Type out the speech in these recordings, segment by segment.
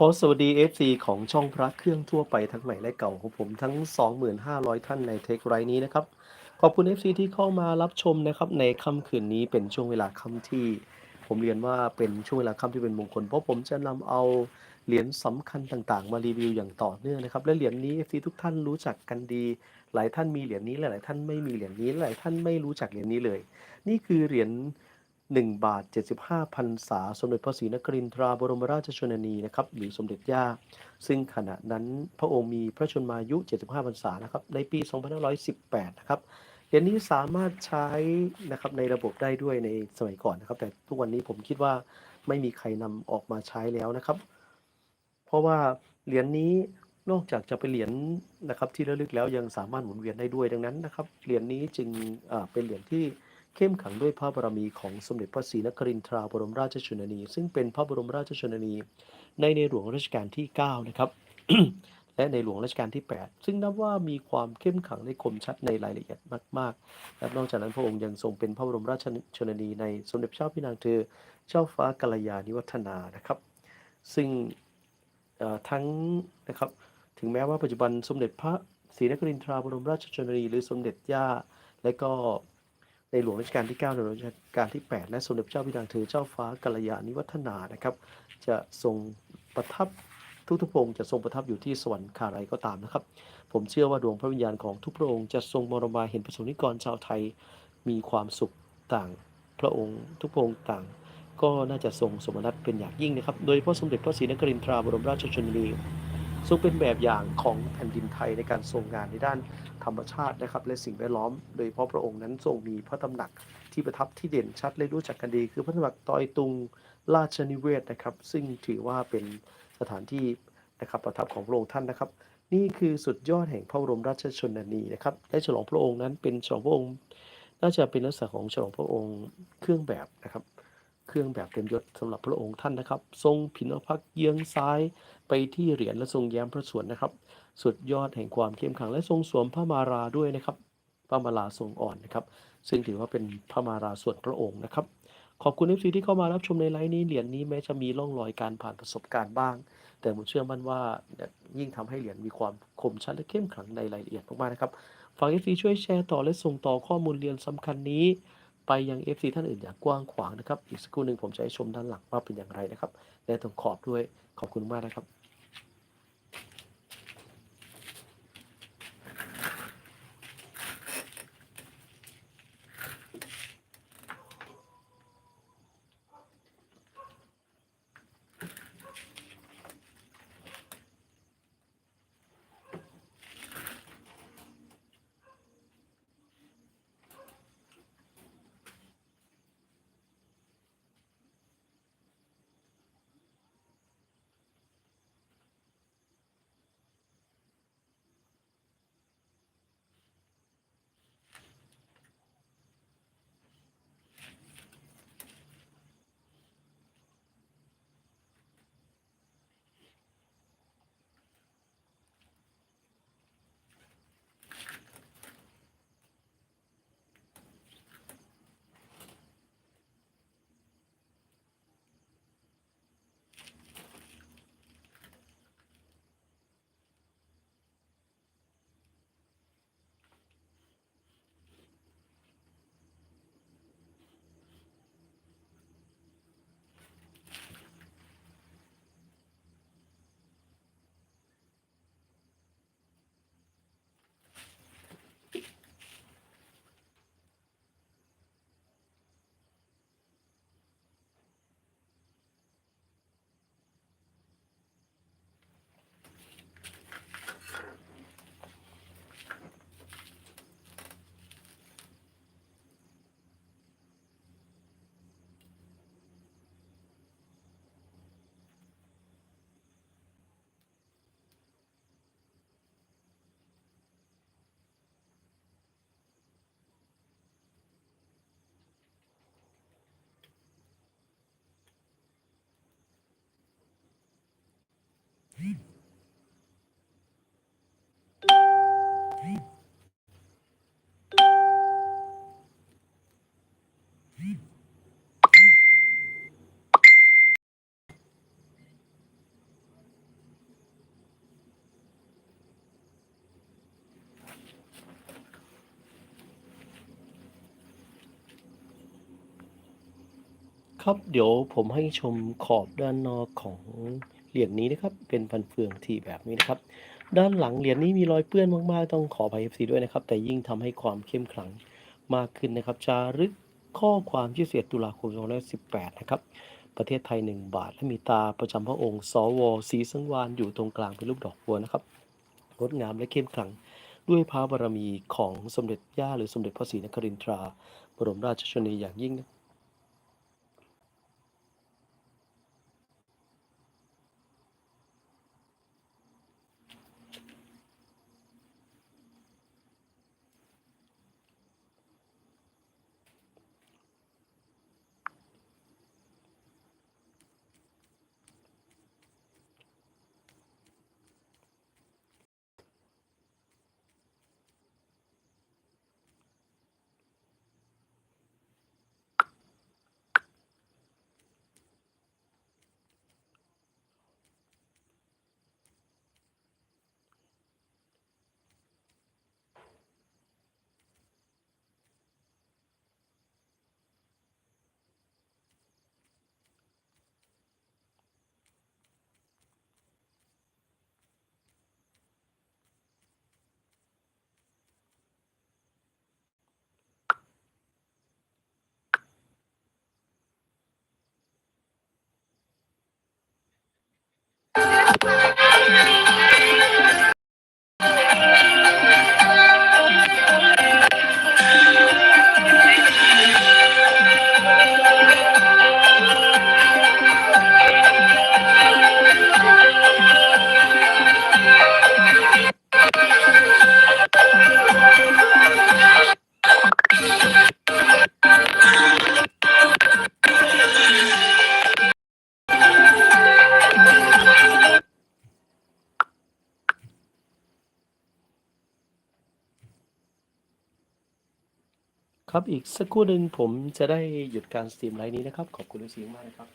ขอสวัสดี FC ของช่องพระเครื่องทั่วไปทั้งใหม่และเก่าของผมทั้ง 25,000 ท่านในเทคไรนี้นะครับ ขอบคุณ FC ที่เข้ามารับชมนะครับ ในค่ำคืนนี้เป็นช่วงเวลาค่ำที่ ผมเรียนว่าเป็นช่วงเวลาค่ำที่เป็นมงคล เพราะผมจะนำเอาเหรียญสำคัญต่างๆ มารีวิวอย่างต่อเนื่องนะครับ และเหรียญนี้ FC ทุกท่านรู้จักกันดี หลายท่านมีเหรียญนี้หลายท่านไม่มีเหรียญนี้หลายท่านไม่รู้จักเหรียญนี้เลย นี่คือเหรียญ 1 บาท 75พรรษา สมเด็จพระศรีนครินทราบรมราชชนนีนะครับหรือสมเด็จย่า ซึ่งขณะนั้นพระองค์มีพระชนมายุ 75พรรษานะครับในปี 2518 นะครับเหรียญนี้สามารถใช้นะครับในระบบได้ด้วยในสมัยก่อนนะครับ แต่ทุกวันนี้ผมคิดว่าไม่มีใครนำออกมาใช้แล้วนะครับ เพราะว่าเหรียญนี้นอกจากจะเป็นเหรียญนะครับที่ระลึกแล้วยังสามารถหมุนเวียนได้ด้วยดังนั้นนะครับเหรียญนี้จึงเป็นเหรียญที่ เข้มขังด้วยพระบารมีของสมเด็จพระศรีนครินทราบรมราชชนนี ซึ่งเป็นพระบรมราชชนนี ในในหลวงรัชกาลที่ 9 นะครับ และในหลวงรัชกาลที่ 8 ซึ่งนับว่ามีความเข้มขังในคมชัดในรายละเอียดมากๆและนอกจากนั้นพระองค์ยังทรงเป็นพระบรมราชชนนีในสมเด็จเจ้าพี่นางเธอเจ้าฟ้ากัลยาณิวัฒนานะครับ ซึ่งทั้งนะครับถึงแม้ว่าปัจจุบันสมเด็จพระศรีนครินทราบรมราชชนนีหรือสมเด็จย่าและก็ ในหลวงรัชกาลที่ 9 ในหลวงรัชกาลที่ 8 และสมเด็จพระเจ้าพินางเธอเจ้าฟ้ากัลยาณิวัฒนานะครับ จะทรงประทับทุกทุกพระองค์จะทรงประทับอยู่ที่สวรรค์คาไรก็ตามนะครับ ผมเชื่อว่าดวงพระวิญญาณของทุกพระองค์จะทรงมรมาเห็นประสบนิกรชาวไทยมีความสุขต่างพระองค์ ทุกพระองค์ต่าง ก็น่าจะทรงสมนัตเป็นอย่างยิ่งนะครับ โดยเฉพาะสมเด็จพระศรีนครินทราบรมราชชนนี ทรงเป็นแบบอย่างของแผ่นดินไทยในการทรงงานในด้านธรรมชาตินะครับ และสิ่งแวดล้อม โดยเฉพาะพระองค์นั้นทรงมีพระตำหนักที่ประทับที่เด่นชัดและรู้จักกันดี คือพระตำหนักตอยตุงราชนิเวศนะครับ ซึ่งถือว่าเป็นสถานที่นะครับประทับของพระองค์ท่านนะครับ นี่คือสุดยอดแห่งพระบรมราชชนนีนะครับและฉลองพระองค์นั้นเป็นฉลองพระองค์ น่าจะเป็นลักษณะของฉลองพระองค์เครื่องแบบนะครับ เครื่องแบบเต็มยศสำหรับพระองค์ท่านนะครับ ทรงผินพระพักข์เยื้องซ้ายไปที่เหรียญและทรงแย้มพระสวนนะครับ สุดยอดแห่งความเข้มขังและทรงสวมพระมาราด้วยนะครับพระมาราทรงอ่อนนะครับ ซึ่งถือว่าเป็นพระมาราส่วนพระองค์นะครับ ขอบคุณเอฟซีที่เข้ามารับชมในไลฟ์นี้เหรียญนี้แม้จะมีร่องรอยการผ่านประสบการณ์บ้าง แต่ผมเชื่อมั่นว่ายิ่งทำให้เหรียญมีความคมชัดและเข้มขลังในรายละเอียดมากๆนะครับฝากเอฟซีช่วยแชร์ต่อและส่งต่อข้อมูลเรียนสำคัญนี้ ไปยัง FC ท่านอื่นอย่างกว้างขวางนะครับ อีกสักครู่หนึ่งผมจะให้ชมด้านหลังว่าเป็นอย่างไรนะครับและตรงขอบด้วยขอบคุณมากนะครับ ครับเดี๋ยวผมให้ชมขอบด้านนอกของเหรียญนี้นะครับ เป็นฟันเฟืองที่แบบนี้นะครับ ด้านหลังเหรียญนี้มีรอยเปื้อนมากๆ ต้องขออภัย FC ด้วยนะครับ แต่ยิ่งทำให้ความเข้มขลังมากขึ้นนะครับ จารึกข้อความที่เสียตุลาคม2518 นะครับ ประเทศไทย 1 บาท และมีตาประจำพระองค์ สวสีสังวานอยู่ตรงกลางเป็นรูปดอกบัวนะครับ งดงามและเข้มขลังด้วยพระบารมีของสมเด็จย่าหรือสมเด็จพระศรีนครินทรา บรมราชชนนีอย่างยิ่งนะ ครั อีกสักครู่หนึ่งผมจะได้หยุดการสตรีมไลน์นี้นะครับ ขอบคุณทุกเสียงมากนะครับ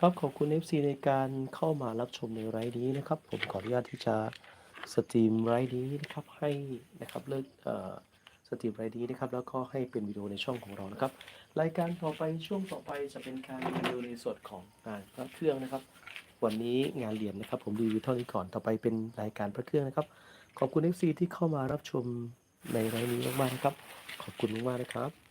ครับขอบคุณ FC ในการเข้ามารับชมในไลฟ์นี้นะครับ ผมขออนุญาตที่จะสตรีมไลฟ์นี้นะครับให้นะครับเลิกเอ่อสตรีมไลฟ์นี้นะครับแล้วก็ให้เป็นวิดีโอในช่องของเรานะครับ รายการต่อไปช่วงต่อไปจะเป็นการรีวิวในส่วนของงานพระเครื่องนะครับ วันนี้งานเหรียญนะครับ ผมรีวิวเท่านี้ก่อนต่อไปเป็นรายการพระเครื่องนะครับ ขอบคุณ FC ที่เข้ามารับชมในไลฟ์นี้มากๆนะครับ ขอบคุณมากๆนะครับ